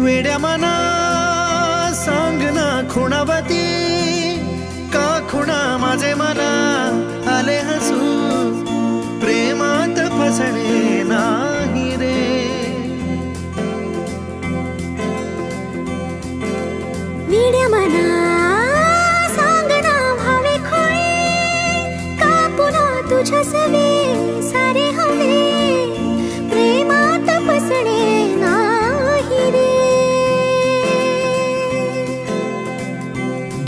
वेड्या मना सांग ना खुणावती. का खुणा माझे मना? आले हसू. प्रेमात फसणे नाही रे. वेड्या मना सांगना भावे खोळे. का पुन्हा तुझ्या सवे सारे हो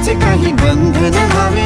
त्याचे काही बंधन व्हावे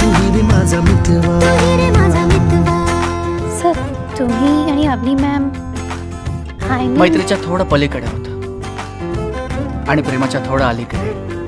तुही रे माझा मितवा. तू रे माझा मितवा. सर तुम्ही आणि अवनी मॅम हाय मैत्रीच्या थोडं पलीकडे होतं. आणि प्रेमाच्या थोडं अलीकडे.